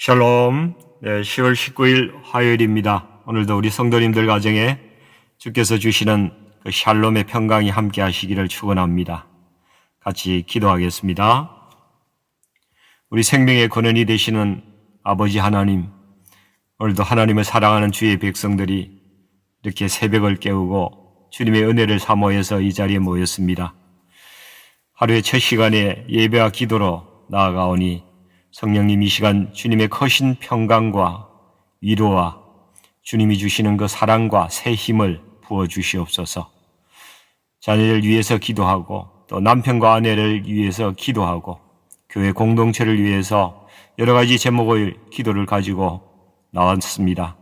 샬롬. 네, 10월 19일 화요일입니다. 오늘도 우리 성도님들 가정에 주께서 주시는 그 샬롬의 평강이 함께 하시기를 축원합니다. 같이 기도하겠습니다. 우리 생명의 근원이 되시는 아버지 하나님, 오늘도 하나님을 사랑하는 주의 백성들이 이렇게 새벽을 깨우고 주님의 은혜를 사모해서 이 자리에 모였습니다. 하루의 첫 시간에 예배와 기도로 나아가오니 성령님 이 시간 주님의 크신 평강과 위로와 주님이 주시는 그 사랑과 새 힘을 부어 주시옵소서. 자녀를 위해서 기도하고 또 남편과 아내를 위해서 기도하고 교회 공동체를 위해서 여러 가지 제목의 기도를 가지고 나왔습니다.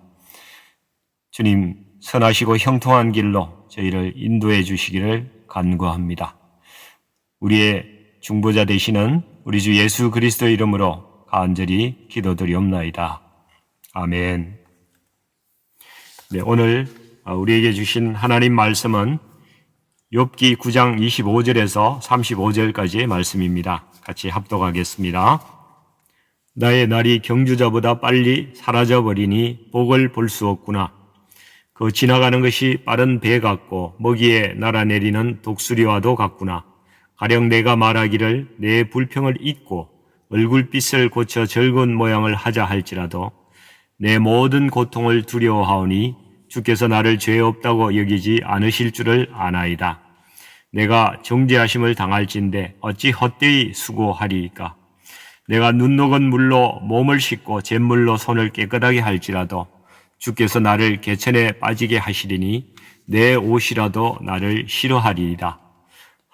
주님 선하시고 형통한 길로 저희를 인도해 주시기를 간구합니다. 우리의 중보자 되시는 우리 주 예수 그리스도 이름으로 간절히 기도드리옵나이다. 아멘. 네, 오늘 우리에게 주신 하나님 말씀은 욥기 9장 25절에서 35절까지의 말씀입니다. 같이 합독하겠습니다. 나의 날이 경주자보다 빨리 사라져 버리니 복을 볼 수 없구나. 그 지나가는 것이 빠른 배 같고 먹이에 날아내리는 독수리와도 같구나. 가령 내가 말하기를 내 불평을 잊고 얼굴빛을 고쳐 즐거운 모양을 하자 할지라도 내 모든 고통을 두려워하오니 주께서 나를 죄 없다고 여기지 않으실 줄을 아나이다. 내가 정죄하심을 당할진데 어찌 헛되이 수고하리이까. 내가 눈 녹은 물로 몸을 씻고 잿물로 손을 깨끗하게 할지라도 주께서 나를 개천에 빠지게 하시리니 내 옷이라도 나를 싫어하리이다.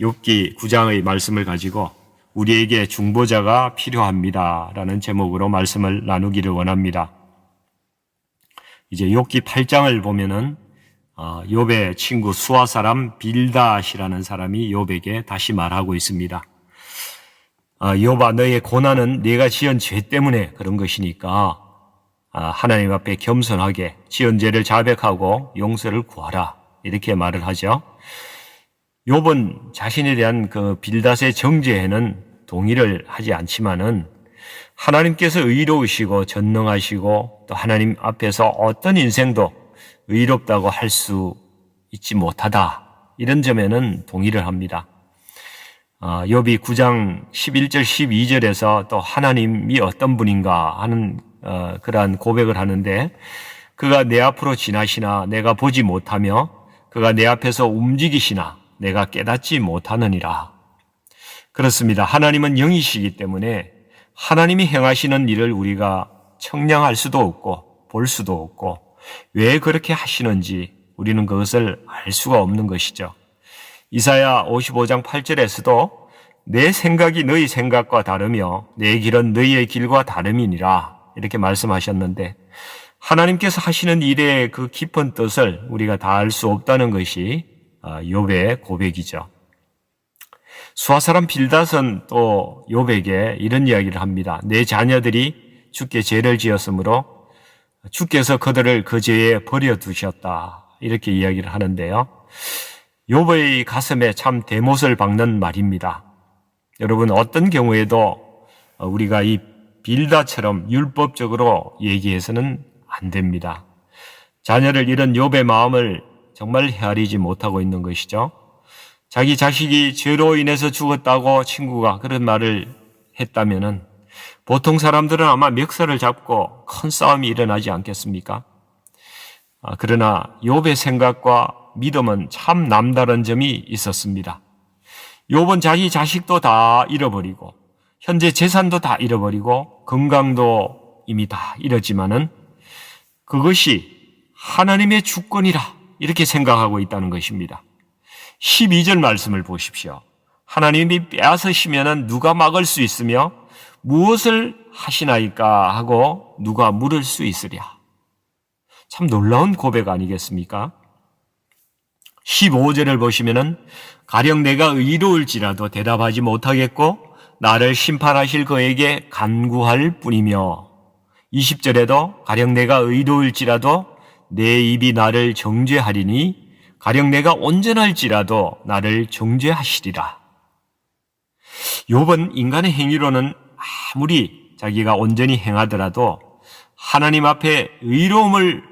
욥기 9장의 말씀을 가지고 우리에게 중보자가 필요합니다라는 제목으로 말씀을 나누기를 원합니다. 이제 욥기 8장을 보면은 어, 욥의 친구 수아 사람 빌닷이라는 사람이 욥에게 다시 말하고 있습니다. 아, 욥아 너의 고난은 네가 지은 죄 때문에 그런 것이니까 아, 하나님 앞에 겸손하게 지은 죄를 자백하고 용서를 구하라 이렇게 말을 하죠. 욥은 자신에 대한 그 빌닷의 정죄에는 동의를 하지 않지만은 하나님께서 의로우시고 전능하시고 또 하나님 앞에서 어떤 인생도 의롭다고 할 수 있지 못하다. 이런 점에는 동의를 합니다. 아, 욥이 9장 11절 12절에서 또 하나님이 어떤 분인가 하는 어, 그러한 고백을 하는데 그가 내 앞으로 지나시나 내가 보지 못하며 그가 내 앞에서 움직이시나 내가 깨닫지 못하느니라. 그렇습니다. 하나님은 영이시기 때문에 하나님이 행하시는 일을 우리가 청량할 수도 없고 볼 수도 없고 왜 그렇게 하시는지 우리는 그것을 알 수가 없는 것이죠. 이사야 55장 8절에서도 내 생각이 너희 생각과 다르며 내 길은 너희의 길과 다름이니라 이렇게 말씀하셨는데 하나님께서 하시는 일의 그 깊은 뜻을 우리가 다 알 수 없다는 것이 욥의 고백이죠. 수아 사람 빌닷은 또 욥에게 이런 이야기를 합니다. 내 자녀들이 주께 죄를 지었으므로 주께서 그들을 그 죄에 버려 두셨다. 이렇게 이야기를 하는데요. 욥의 가슴에 참 대못을 박는 말입니다. 여러분 어떤 경우에도 우리가 이 빌다처럼 율법적으로 얘기해서는 안 됩니다. 자녀를 잃은 욥의 마음을 정말 헤아리지 못하고 있는 것이죠. 자기 자식이 죄로 인해서 죽었다고 친구가 그런 말을 했다면은 보통 사람들은 아마 멱살을 잡고 큰 싸움이 일어나지 않겠습니까? 아, 그러나 욥의 생각과 믿음은 참 남다른 점이 있었습니다. 욥은 자기 자식도 다 잃어버리고 현재 재산도 다 잃어버리고 건강도 이미 다 잃었지만은 그것이 하나님의 주권이라 이렇게 생각하고 있다는 것입니다. 12절 말씀을 보십시오. 하나님이 빼앗으시면 누가 막을 수 있으며 무엇을 하시나이까 하고 누가 물을 수 있으랴. 참 놀라운 고백 아니겠습니까? 15절을 보시면은 가령 내가 의로울지라도 대답하지 못하겠고 나를 심판하실 그에게 간구할 뿐이며 20절에도 가령 내가 의로울지라도 내 입이 나를 정죄하리니 가령 내가 온전할지라도 나를 정죄하시리라. 욥은 인간의 행위로는 아무리 자기가 온전히 행하더라도 하나님 앞에 의로움을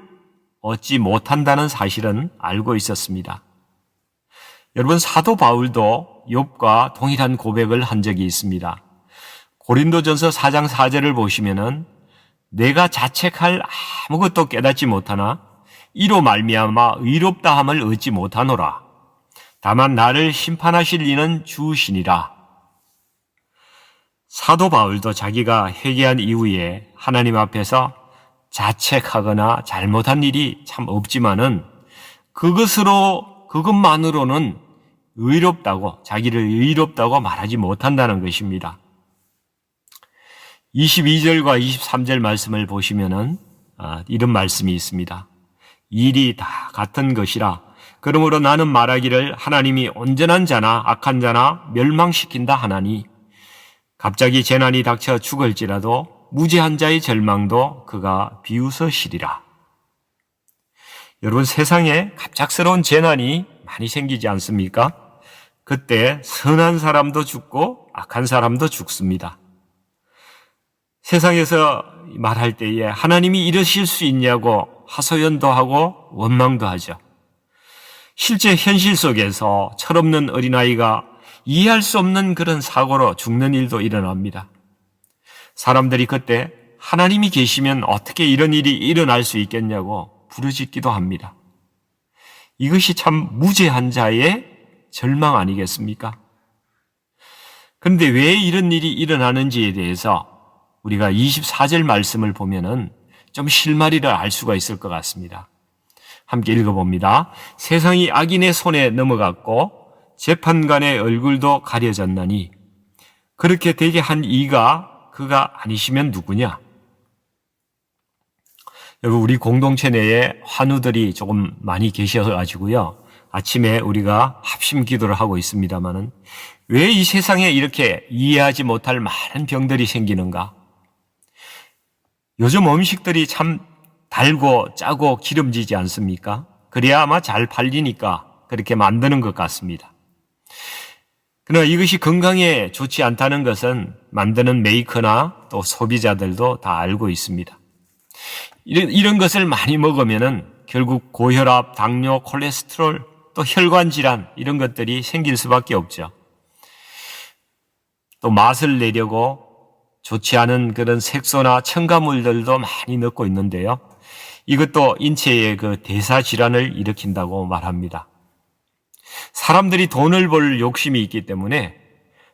얻지 못한다는 사실은 알고 있었습니다. 여러분 사도 바울도 욥과 동일한 고백을 한 적이 있습니다. 고린도전서 4장 4절을 보시면은 내가 자책할 아무것도 깨닫지 못하나 이로 말미암아 의롭다함을 얻지 못하노라. 다만 나를 심판하실 이는 주시니라. 사도 바울도 자기가 회개한 이후에 하나님 앞에서 자책하거나 잘못한 일이 참 없지만은 그것으로 그것만으로는 의롭다고 자기를 의롭다고 말하지 못한다는 것입니다. 22절과 23절 말씀을 보시면은 아, 이런 말씀이 있습니다. 일이 다 같은 것이라 그러므로 나는 말하기를 하나님이 온전한 자나 악한 자나 멸망시킨다 하나니 갑자기 재난이 닥쳐 죽을지라도 무지한 자의 절망도 그가 비웃으시리라. 여러분 세상에 갑작스러운 재난이 많이 생기지 않습니까? 그때 선한 사람도 죽고 악한 사람도 죽습니다. 세상에서 말할 때에 하나님이 이러실 수 있냐고 하소연도 하고 원망도 하죠. 실제 현실 속에서 철없는 어린아이가 이해할 수 없는 그런 사고로 죽는 일도 일어납니다. 사람들이 그때 하나님이 계시면 어떻게 이런 일이 일어날 수 있겠냐고 부르짖기도 합니다. 이것이 참 무죄한 자의 절망 아니겠습니까? 그런데 왜 이런 일이 일어나는지에 대해서 우리가 24절 말씀을 보면은 좀 실마리를 알 수가 있을 것 같습니다. 함께 읽어봅니다. 세상이 악인의 손에 넘어갔고 재판관의 얼굴도 가려졌나니 그렇게 되게 한 이가 그가 아니시면 누구냐? 여러분, 우리 공동체 내에 환우들이 조금 많이 계셔가지고요. 아침에 우리가 합심 기도를 하고 있습니다만은 왜 이 세상에 이렇게 이해하지 못할 많은 병들이 생기는가? 요즘 음식들이 참 달고 짜고 기름지지 않습니까? 그래야 아마 잘 팔리니까 그렇게 만드는 것 같습니다. 그러나 이것이 건강에 좋지 않다는 것은 만드는 메이커나 또 소비자들도 다 알고 있습니다. 이런, 이런 것을 많이 먹으면은 결국 고혈압, 당뇨, 콜레스테롤, 또 혈관 질환 이런 것들이 생길 수밖에 없죠. 또 맛을 내려고 좋지 않은 그런 색소나 첨가물들도 많이 넣고 있는데요. 이것도 인체의 그 대사 질환을 일으킨다고 말합니다. 사람들이 돈을 벌 욕심이 있기 때문에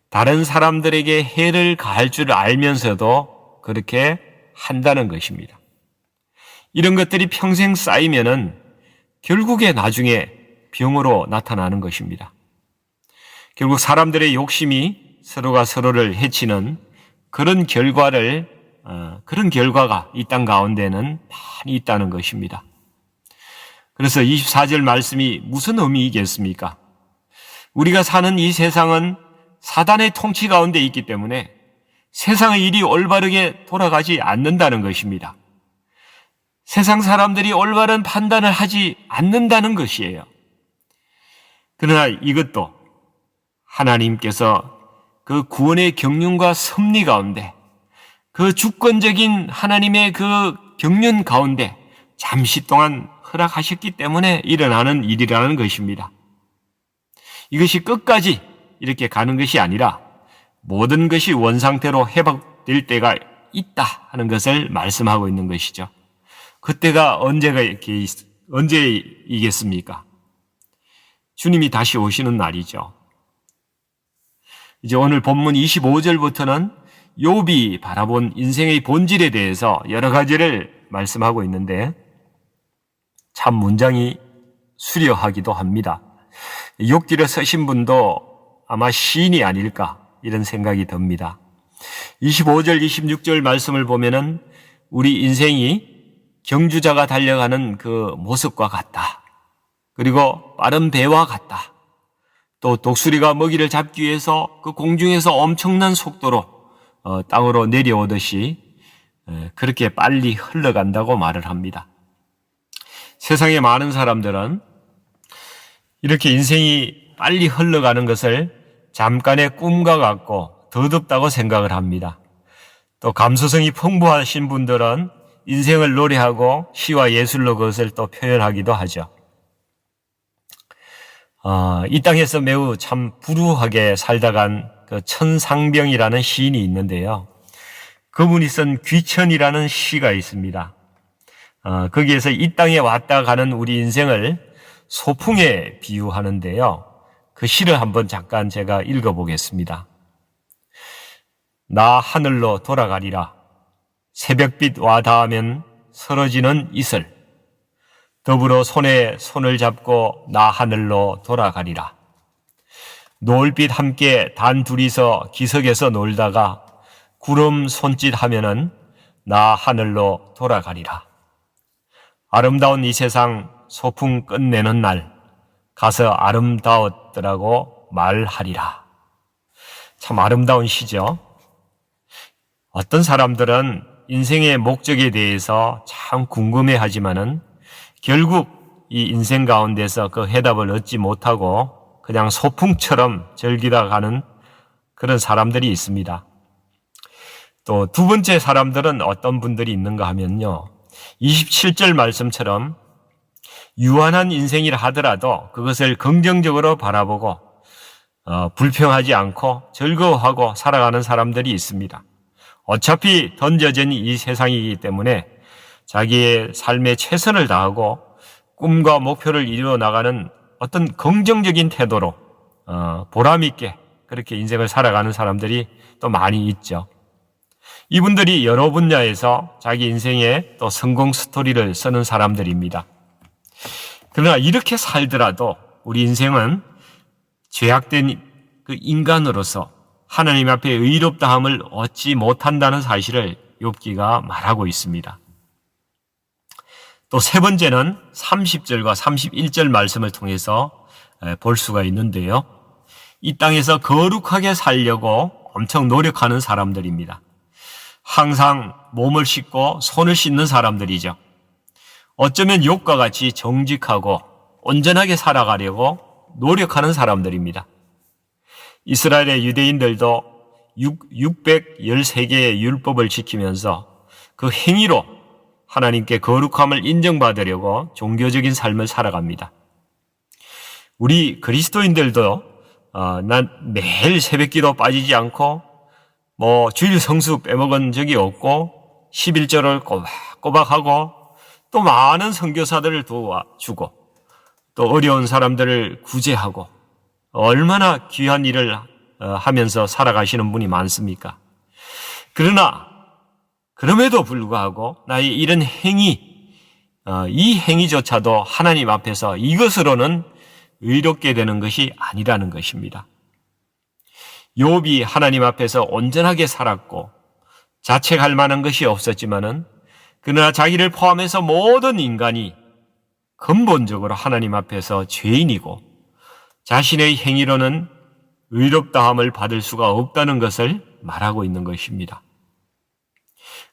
다른 사람들에게 해를 가할 줄 알면서도 그렇게 한다는 것입니다. 이런 것들이 평생 쌓이면은 결국에 나중에 병으로 나타나는 것입니다. 결국 사람들의 욕심이 서로가 서로를 해치는 그런 결과를 어, 그런 결과가 이 땅 가운데는 많이 있다는 것입니다. 그래서 24절 말씀이 무슨 의미이겠습니까? 우리가 사는 이 세상은 사단의 통치 가운데 있기 때문에 세상의 일이 올바르게 돌아가지 않는다는 것입니다. 세상 사람들이 올바른 판단을 하지 않는다는 것이에요. 그러나 이것도 하나님께서 그 구원의 경륜과 섭리 가운데 그 주권적인 하나님의 그 경륜 가운데 잠시 동안 허락하셨기 때문에 일어나는 일이라는 것입니다. 이것이 끝까지 이렇게 가는 것이 아니라 모든 것이 원상태로 회복될 때가 있다 하는 것을 말씀하고 있는 것이죠. 그때가 언제가 언제이겠습니까? 주님이 다시 오시는 날이죠. 이제 오늘 본문 25절부터는 욥이 바라본 인생의 본질에 대해서 여러 가지를 말씀하고 있는데 참 문장이 수려하기도 합니다. 욕길에 서신 분도 아마 시인이 아닐까 이런 생각이 듭니다. 25절, 26절 말씀을 보면은 우리 인생이 경주자가 달려가는 그 모습과 같다. 그리고 빠른 배와 같다. 또 독수리가 먹이를 잡기 위해서 그 공중에서 엄청난 속도로 어, 땅으로 내려오듯이 에, 그렇게 빨리 흘러간다고 말을 합니다. 세상에 많은 사람들은 이렇게 인생이 빨리 흘러가는 것을 잠깐의 꿈과 같고 더덥다고 생각을 합니다. 또 감수성이 풍부하신 분들은 인생을 노래하고 시와 예술로 그것을 또 표현하기도 하죠. 어, 이 땅에서 매우 참 불우하게 살다간 그 천상병이라는 시인이 있는데요. 그분이 쓴 귀천이라는 시가 있습니다. 어, 거기에서 이 땅에 왔다 가는 우리 인생을 소풍에 비유하는데요. 그 시를 한번 잠깐 제가 읽어보겠습니다. 나 하늘로 돌아가리라. 새벽빛 와 닿으면 서러지는 이슬. 더불어 손에 손을 잡고 나 하늘로 돌아가리라. 노을빛 함께 단 둘이서 기석에서 놀다가 구름 손짓 하면은 나 하늘로 돌아가리라. 아름다운 이 세상 소풍 끝내는 날 가서 아름다웠더라고 말하리라. 참 아름다운 시죠. 어떤 사람들은 인생의 목적에 대해서 참 궁금해 하지만은 결국 이 인생 가운데서 그 해답을 얻지 못하고 그냥 소풍처럼 즐기다 가는 그런 사람들이 있습니다. 또 두 번째 사람들은 어떤 분들이 있는가 하면요. 27절 말씀처럼 유한한 인생이라 하더라도 그것을 긍정적으로 바라보고 어, 불평하지 않고 즐거워하고 살아가는 사람들이 있습니다. 어차피 던져진 이 세상이기 때문에 자기의 삶에 최선을 다하고 꿈과 목표를 이루어 나가는 어떤 긍정적인 태도로 어, 보람 있게 그렇게 인생을 살아가는 사람들이 또 많이 있죠. 이분들이 여러 분야에서 자기 인생의 또 성공 스토리를 쓰는 사람들입니다. 그러나 이렇게 살더라도 우리 인생은 죄악된 그 인간으로서 하나님 앞에 의롭다함을 얻지 못한다는 사실을 욥기가 말하고 있습니다. 또 세 번째는 30절과 31절 말씀을 통해서 볼 수가 있는데요. 이 땅에서 거룩하게 살려고 엄청 노력하는 사람들입니다. 항상 몸을 씻고 손을 씻는 사람들이죠. 어쩌면 욕과 같이 정직하고 온전하게 살아가려고 노력하는 사람들입니다. 이스라엘의 유대인들도 613개의 율법을 지키면서 그 행위로 하나님께 거룩함을 인정받으려고 종교적인 삶을 살아갑니다. 우리 그리스도인들도 어, 난 매일 새벽기도 빠지지 않고 뭐 주일 성수 빼먹은 적이 없고 11절을 꼬박꼬박 하고 또 많은 선교사들을 도와주고 또 어려운 사람들을 구제하고 얼마나 귀한 일을 어, 하면서 살아가시는 분이 많습니까? 그러나 그럼에도 불구하고 나의 이런 행위, 어, 이 행위조차도 하나님 앞에서 이것으로는 의롭게 되는 것이 아니라는 것입니다. 욥이 하나님 앞에서 온전하게 살았고 자책할 만한 것이 없었지만은 그러나 자기를 포함해서 모든 인간이 근본적으로 하나님 앞에서 죄인이고 자신의 행위로는 의롭다함을 받을 수가 없다는 것을 말하고 있는 것입니다.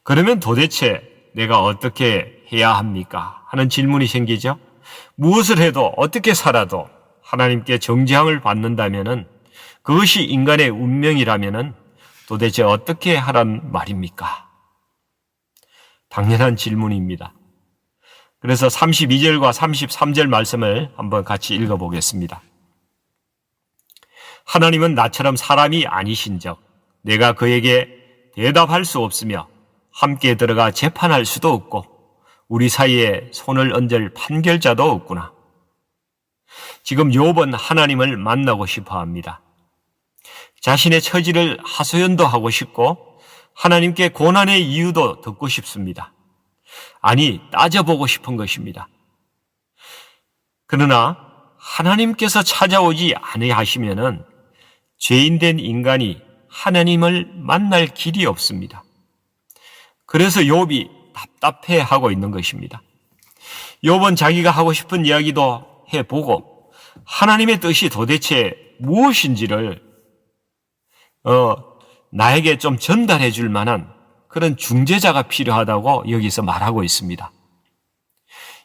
그러면 도대체 내가 어떻게 해야 합니까? 하는 질문이 생기죠. 무엇을 해도 어떻게 살아도 하나님께 정지함을 받는다면은 그것이 인간의 운명이라면은 도대체 어떻게 하란 말입니까? 당연한 질문입니다. 그래서 32절과 33절 말씀을 한번 같이 읽어보겠습니다. 하나님은 나처럼 사람이 아니신 적 내가 그에게 대답할 수 없으며 함께 들어가 재판할 수도 없고 우리 사이에 손을 얹을 판결자도 없구나. 지금 욥은 하나님을 만나고 싶어 합니다. 자신의 처지를 하소연도 하고 싶고 하나님께 고난의 이유도 듣고 싶습니다. 아니, 따져보고 싶은 것입니다. 그러나 하나님께서 찾아오지 아니하시면은 죄인된 인간이 하나님을 만날 길이 없습니다. 그래서 욥이 답답해하고 있는 것입니다. 욥은 자기가 하고 싶은 이야기도 해보고 하나님의 뜻이 도대체 무엇인지를 어, 나에게 좀 전달해 줄 만한 그런 중재자가 필요하다고 여기서 말하고 있습니다.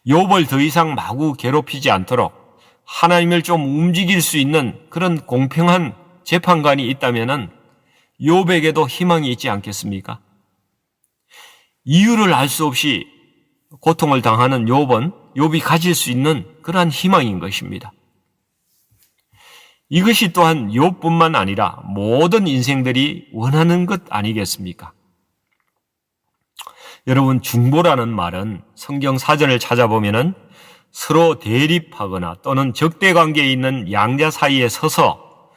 욥을 더 이상 마구 괴롭히지 않도록 하나님을 좀 움직일 수 있는 그런 공평한 재판관이 있다면은 욥에게도 희망이 있지 않겠습니까? 이유를 알 수 없이 고통을 당하는 욥은 욥이 가질 수 있는 그러한 희망인 것입니다. 이것이 또한 욥뿐만 아니라 모든 인생들이 원하는 것 아니겠습니까? 여러분 중보라는 말은 성경 사전을 찾아보면은 서로 대립하거나 또는 적대 관계에 있는 양자 사이에 서서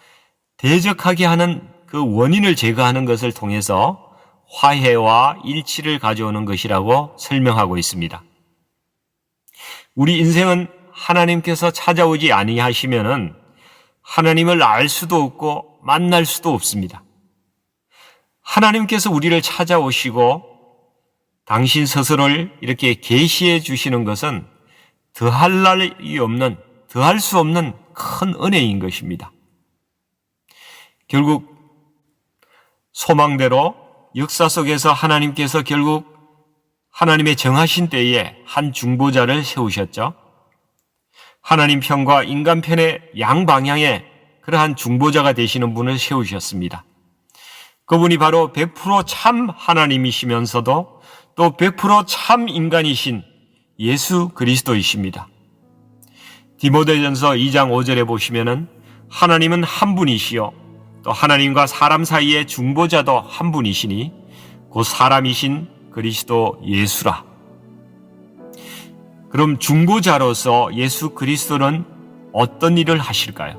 대적하게 하는 그 원인을 제거하는 것을 통해서 화해와 일치를 가져오는 것이라고 설명하고 있습니다. 우리 인생은 하나님께서 찾아오지 아니하시면은 하나님을 알 수도 없고 만날 수도 없습니다. 하나님께서 우리를 찾아오시고 당신 스스로를 이렇게 계시해 주시는 것은 더할 날이 없는, 더할 수 없는 큰 은혜인 것입니다. 결국 소망대로 역사 속에서 하나님께서 결국 하나님의 정하신 때에 한 중보자를 세우셨죠. 하나님 편과 인간 편의 양방향에 그러한 중보자가 되시는 분을 세우셨습니다. 그분이 바로 100%참 하나님이시면서도 또 100%참 인간이신 예수 그리스도이십니다. 디모데전서 2장 5절에 보시면은 하나님은 한 분이시요 또 하나님과 사람 사이의 중보자도 한 분이시니 그 사람이신 그리스도 예수라. 그럼 중보자로서 예수 그리스도는 어떤 일을 하실까요?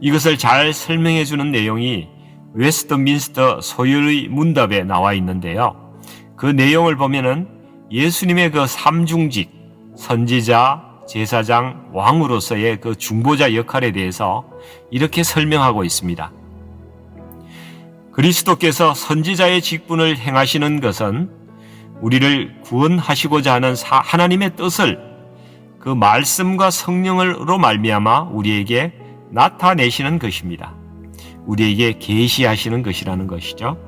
이것을 잘 설명해 주는 내용이 웨스트민스터 소율의 문답에 나와 있는데요. 그 내용을 보면은 예수님의 그 삼중직, 선지자, 제사장, 왕으로서의 그 중보자 역할에 대해서 이렇게 설명하고 있습니다. 그리스도께서 선지자의 직분을 행하시는 것은 우리를 구원하시고자 하는 하나님의 뜻을 그 말씀과 성령으로 말미암아 우리에게 나타내시는 것입니다. 우리에게 계시하시는 것이라는 것이죠.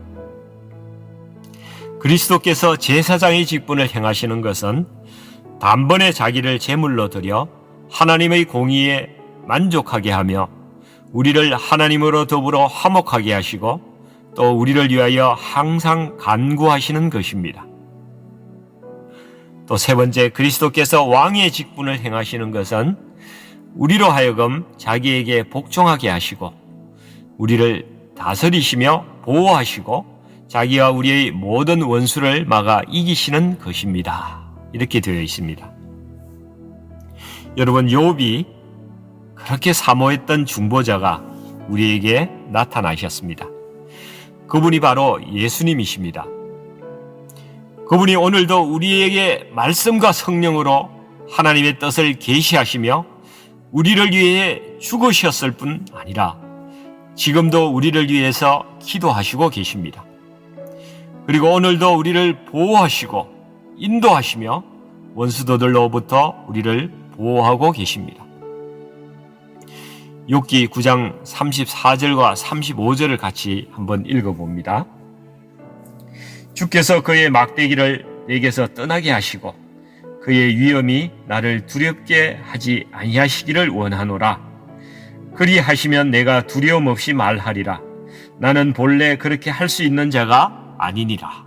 그리스도께서 제사장의 직분을 행하시는 것은 단번에 자기를 제물로 드려 하나님의 공의에 만족하게 하며 우리를 하나님으로 더불어 화목하게 하시고 또 우리를 위하여 항상 간구하시는 것입니다. 또 세 번째 그리스도께서 왕의 직분을 행하시는 것은 우리로 하여금 자기에게 복종하게 하시고 우리를 다스리시며 보호하시고 자기와 우리의 모든 원수를 막아 이기시는 것입니다. 이렇게 되어 있습니다. 여러분 욥이 그렇게 사모했던 중보자가 우리에게 나타나셨습니다. 그분이 바로 예수님이십니다. 그분이 오늘도 우리에게 말씀과 성령으로 하나님의 뜻을 계시하시며 우리를 위해 죽으셨을 뿐 아니라 지금도 우리를 위해서 기도하시고 계십니다. 그리고 오늘도 우리를 보호하시고 인도하시며 원수도들로부터 우리를 보호하고 계십니다. 욥기 9장 34절과 35절을 같이 한번 읽어봅니다. 주께서 그의 막대기를 내게서 떠나게 하시고 그의 위엄이 나를 두렵게 하지 아니하시기를 원하노라. 그리 하시면 내가 두려움 없이 말하리라. 나는 본래 그렇게 할 수 있는 자가 아니니라.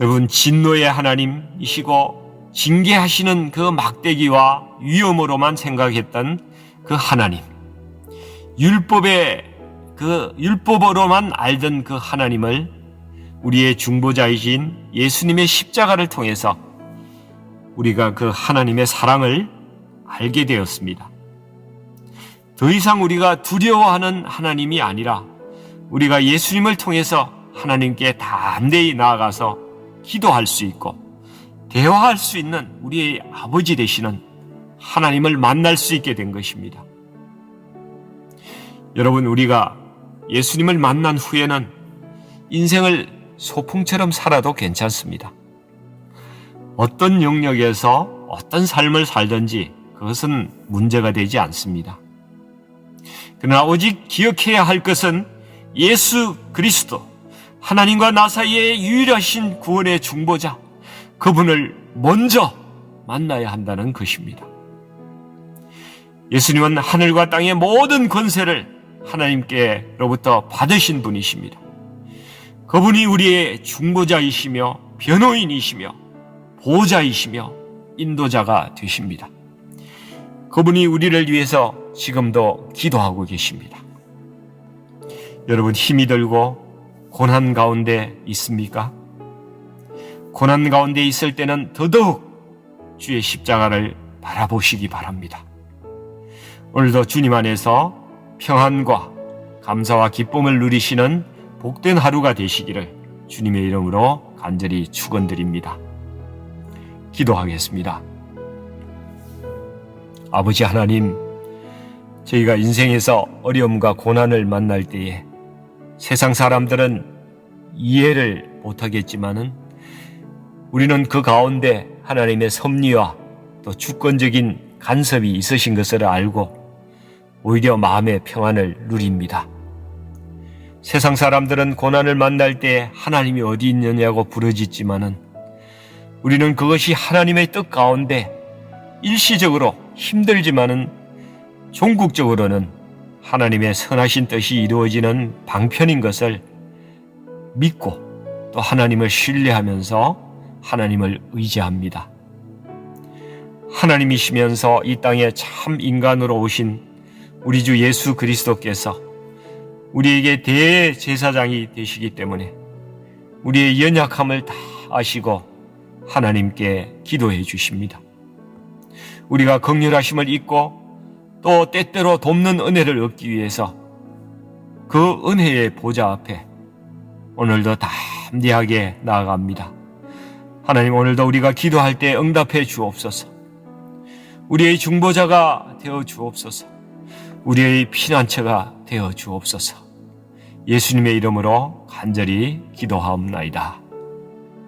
여러분 진노의 하나님이시고 징계하시는 그 막대기와 위험으로만 생각했던 그 하나님 율법의 그 율법으로만 알던 그 하나님을 우리의 중보자이신 예수님의 십자가를 통해서 우리가 그 하나님의 사랑을 알게 되었습니다. 더 이상 우리가 두려워하는 하나님이 아니라 우리가 예수님을 통해서 하나님께 담대히 나아가서 기도할 수 있고 대화할 수 있는 우리의 아버지 되시는 하나님을 만날 수 있게 된 것입니다. 여러분, 우리가 예수님을 만난 후에는 인생을 소풍처럼 살아도 괜찮습니다. 어떤 영역에서 어떤 삶을 살든지 그것은 문제가 되지 않습니다. 그러나 오직 기억해야 할 것은 예수 그리스도, 하나님과 나 사이의 유일하신 구원의 중보자, 그분을 먼저 만나야 한다는 것입니다. 예수님은 하늘과 땅의 모든 권세를 하나님께로부터 받으신 분이십니다. 그분이 우리의 중보자이시며 변호인이시며 보호자이시며 인도자가 되십니다. 그분이 우리를 위해서 지금도 기도하고 계십니다. 여러분 힘이 들고 고난 가운데 있습니까? 고난 가운데 있을 때는 더더욱 주의 십자가를 바라보시기 바랍니다. 오늘도 주님 안에서 평안과 감사와 기쁨을 누리시는 복된 하루가 되시기를 주님의 이름으로 간절히 축원드립니다. 기도하겠습니다. 아버지 하나님, 저희가 인생에서 어려움과 고난을 만날 때에 세상 사람들은 이해를 못하겠지만은 우리는 그 가운데 하나님의 섭리와 또 주권적인 간섭이 있으신 것을 알고 오히려 마음의 평안을 누립니다. 세상 사람들은 고난을 만날 때 하나님이 어디 있느냐고 부르짖지만은 우리는 그것이 하나님의 뜻 가운데 일시적으로 힘들지만은 종국적으로는 하나님의 선하신 뜻이 이루어지는 방편인 것을 믿고 또 하나님을 신뢰하면서 하나님을 의지합니다. 하나님이시면서 이 땅에 참 인간으로 오신 우리 주 예수 그리스도께서 우리에게 대제사장이 되시기 때문에 우리의 연약함을 다 아시고 하나님께 기도해 주십니다. 우리가 극률하심을 잊고 또 때때로 돕는 은혜를 얻기 위해서 그 은혜의 보좌 앞에 오늘도 담대하게 나아갑니다. 하나님 오늘도 우리가 기도할 때 응답해 주옵소서. 우리의 중보자가 되어 주옵소서. 우리의 피난처가 되어 주옵소서. 예수님의 이름으로 간절히 기도하옵나이다.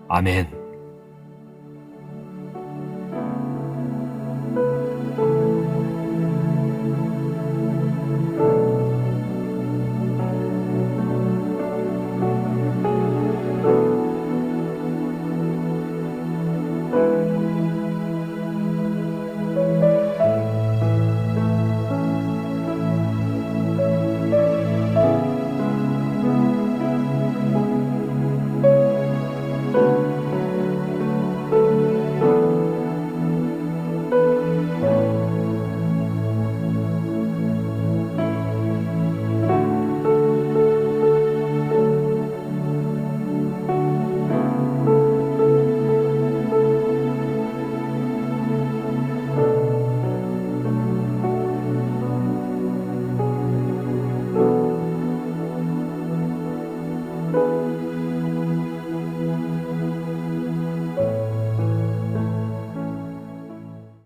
아멘.